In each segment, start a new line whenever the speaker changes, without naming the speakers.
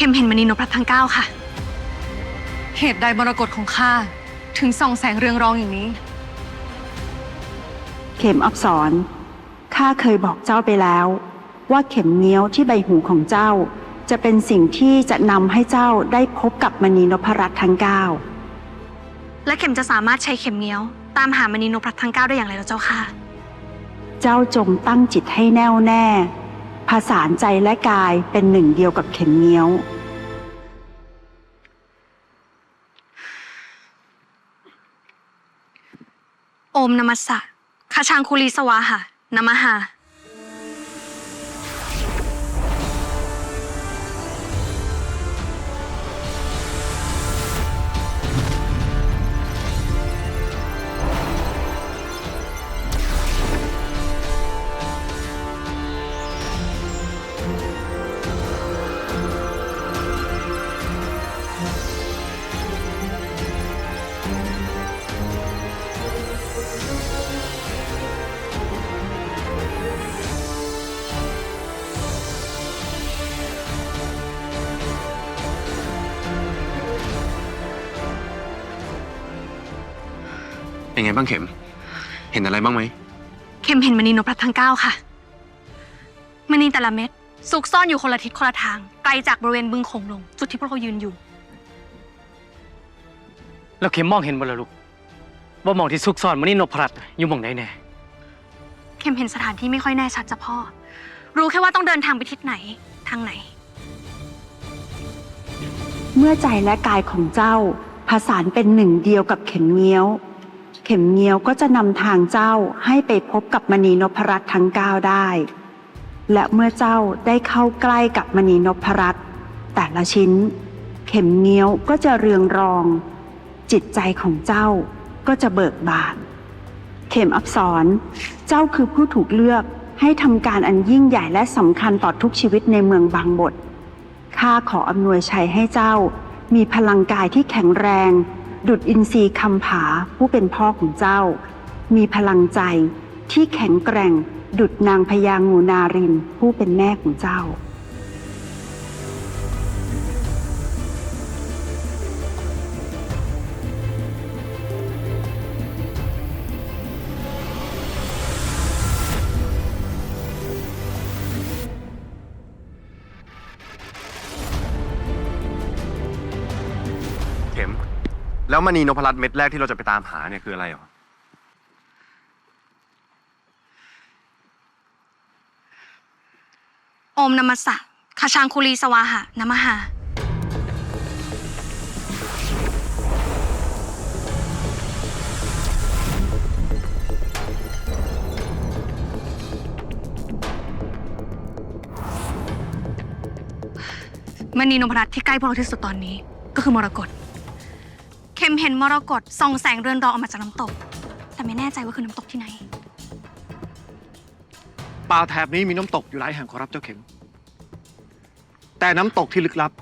เข็มเห็นมณีนพรัตน์ทั้งเก้าค่ะ
เหตุใดมรกตของข้าถึงส่องแสงเรืองรองอย่างนี้
เข็มอับสรข้าเคยบอกเจ้าไปแล้ว ว่าเข็มเงี้ยวที่ใบหูของเจ้า จะเป็นสิ่งที่จะนำให้เจ้าได้พบกับมณีนพรัตน์ทั้งเก้า
และเข็มจะสามารถใช้เข็มเงี้ยว ตามหามณีนพรัตน์ทั้งเก้าได้อย่างไรแล้วเจ้าค่ะ
เจ้าจงตั้งจิตให้แน่วแน่ ผสานใจและกายเป็นหนึ่งเดียวกับเข็มเงี้ยว
โอมนมัสสะคาชังคุลีสวาหะนมหา
เป็นไงบ้างเข็ม เห็นอะไรบ้างไหม
เข็มเห็นมณีนพรัตน์ทั้งเก้าค่ะมณีแต่ละเม็ดซุกซ่อนอยู่คนละทิศคนละทาง ไกลจากบริเวณบึงโขงหลง จุดที่พวกเรายืนอยู่
แล้วเข็มมองเห็นบ่ล่ะลูกว่าหมองที่ซุกซ่อนมันนี่นพรัตน์อยู่หมองไหนแน่
เข็มเห็นสถานที่ไม่ค่อยแน่ชัดจ้ะพ่อ รู้แค่ว่าต้องเดินทางไปทิศไหน ทางไหน
เมื่อใจและกายของเจ้าผสานเป็นหนึ่งเดียวกับเข็มเงี้ยว เข็มเงียวก็จะนำทางเจ้าให้ไปพบกับมณีนพรัตน์ทั้งเก้าได้ และเมื่อเจ้าได้เข้าใกล้กับมณีนพรัตน์แต่ละชิ้น เข็มเงี้ยวก็จะเรืองรอง จิตใจของเจ้าก็จะเบิกบาน เข็มอับสรเจ้าคือผู้ถูกเลือกให้ทำการอันยิ่งใหญ่และสำคัญต่อทุกชีวิตในเมืองบางบทข้าขออำนวยชัยให้เจ้า มีพลังกายที่แข็งแรง ดุดอินทรีย์คำผาผู้เป็นพ่อของเจ้า มีพลังใจที่แข็งแกร่ง ดุดนางพญางูนารินผู้เป็นแม่ของเจ้า
แล้วมณีนพรัตน์เม็ดแรกที่เราจะไปตามหาเนี่ยคืออะไรหรอ
โอมนมัสสะคาชังคุลีสวาหะนมหา มณีนพรัตน์ที่ใกล้พวกเราที่สุดตอนนี้ก็คือมรกต มเห็นมรกตส่องแสงเรือนรองออกมาจากน้ำตก แต่ไม่แน่ใจว่าคือน้ำตกที่ไหน
ป่าแถบนี้มีน้ำตกอยู่หลายแห่งขอรับเจ้าเข็ม แต่น้ำตกที่ลึกลับ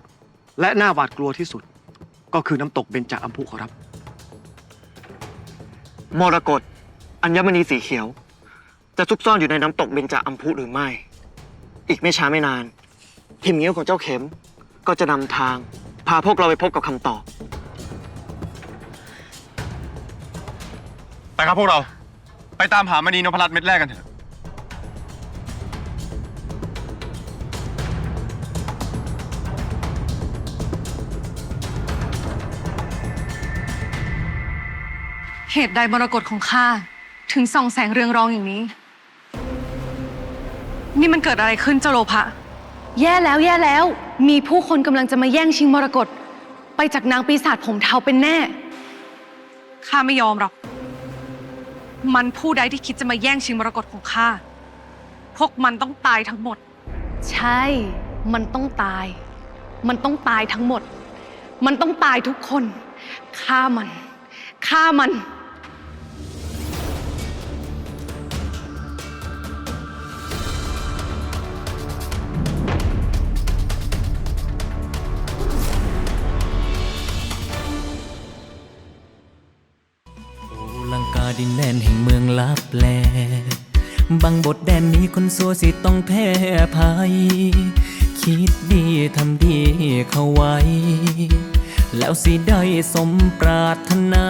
และน่าหวาดกลัวที่สุด ก็คือน้ำตกเบญจอัมพุขอรับ
มรกตอัญมณีสีเขียว จะซุกซ่อนอยู่ในน้ำตกเบญจอัมพุหรือไม่ อีกไม่ช้าไม่นานหิมเงี้ยวของเจ้าเข็มก็จะนำทาง พาพวกเราไปพบกับคำตอบ
ไปครับพวกเรา ไปตามหามณีนพรัตน์เม็ดแรกกันเถอะ
เหตุใดมรกตของข้าถึงส่องแสงเรืองรองอย่างนี้ นี่มันเกิดอะไรขึ้นเจ้าโลภะแย่แล้วแย่แล้ว มีผู้คนกำลังจะมาแย่งชิงมรกตไปจากนางปีศาจผมเทาเป็นแน่ ข้าไม่ยอมหรอก มันผู้ใดที่คิดจะมาแย่งชิงมรกตของข้า พวกมันต้องตายทั้งหมด ใช่ มันต้องตาย มันต้องตายทั้งหมด มันต้องตายทุกคน ฆ่ามัน ฆ่ามัน
ดินแดนแห่งเมืองลับแลบางบทแดนนี้คนสัวสิต้องแพ้ภัย คิคิดดีทำดีเข้าไว้ แล้วสิได้สมปรารถนา